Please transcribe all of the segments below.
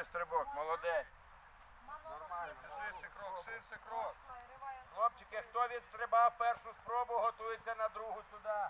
Добрий стрибок, молодець. Нормально. Ширший крок, ширший крок. Хлопчики, хто відстрибав першу спробу, готується на другу туди.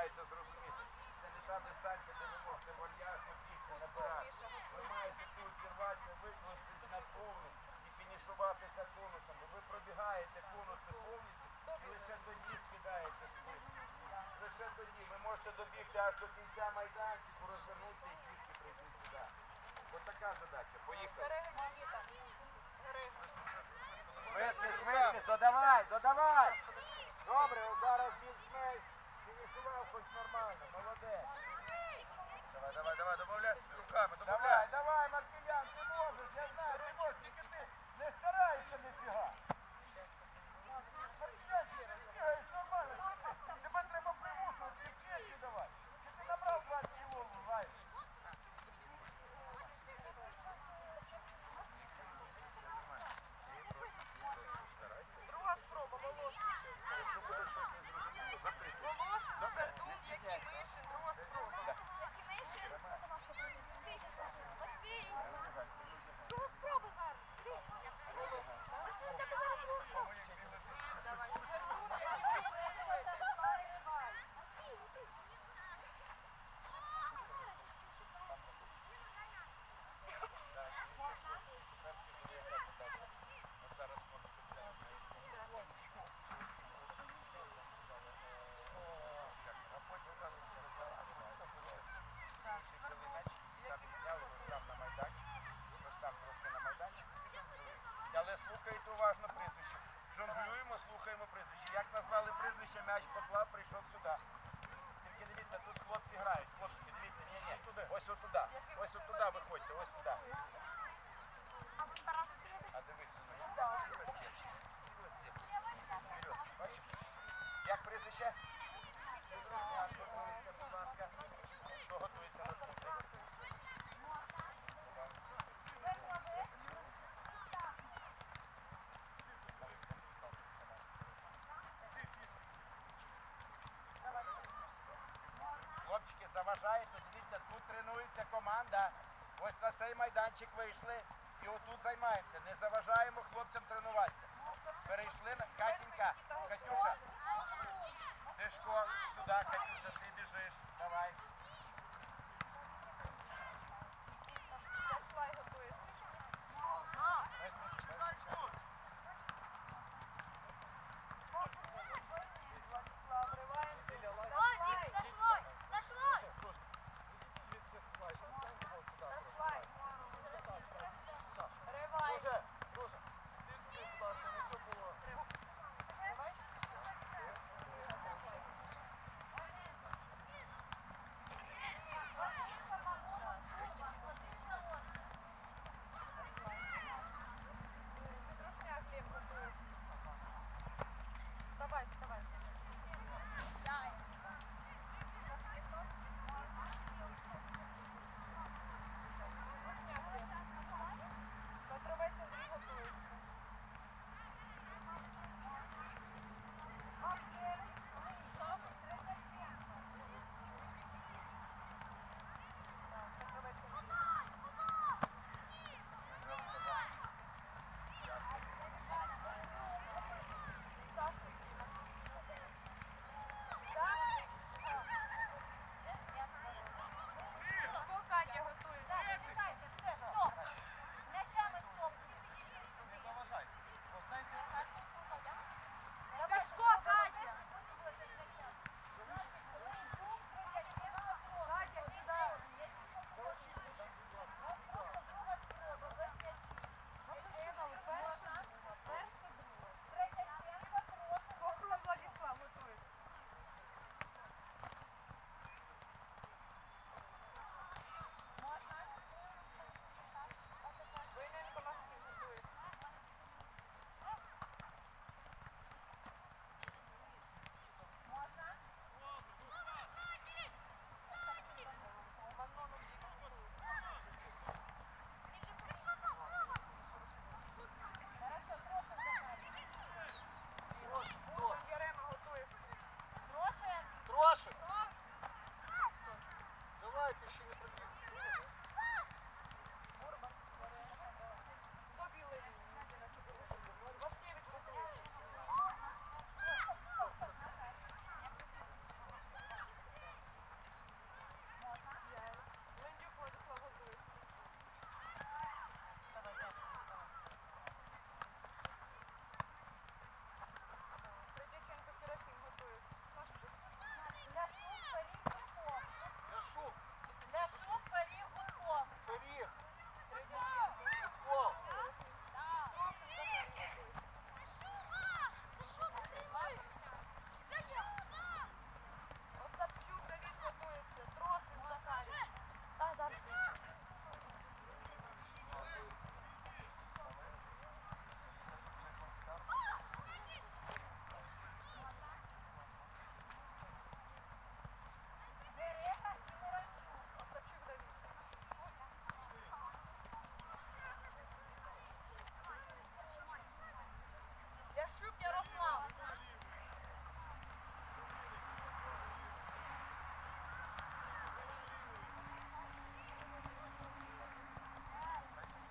намагається зрозуміти. Це не та дистанція, де ви можете вальяжно дійсно набирати. Ви маєте тут зірватися, викласти на повністю і фінішуватися за конусами. Ви пробігаєте конуси повністю і лише тоді скидаєте спину. Лише тоді ви можете добігти аж до кінця майданчику, розвернутися і тільки прийти сюди. Ось така задача. Поїхали. Весни, весни, додавай, додавай. Добре, зараз більш-менш. Хоч нормально, молоде. Бажаєте, дивіться, тут тренується команда. Ось на цей майданчик вийшли і отут займаємося. Не заважаємо хлопцям тренуватися. Перейшли на Катінька, Катюша, Тишко, сюди, Катюша, ти.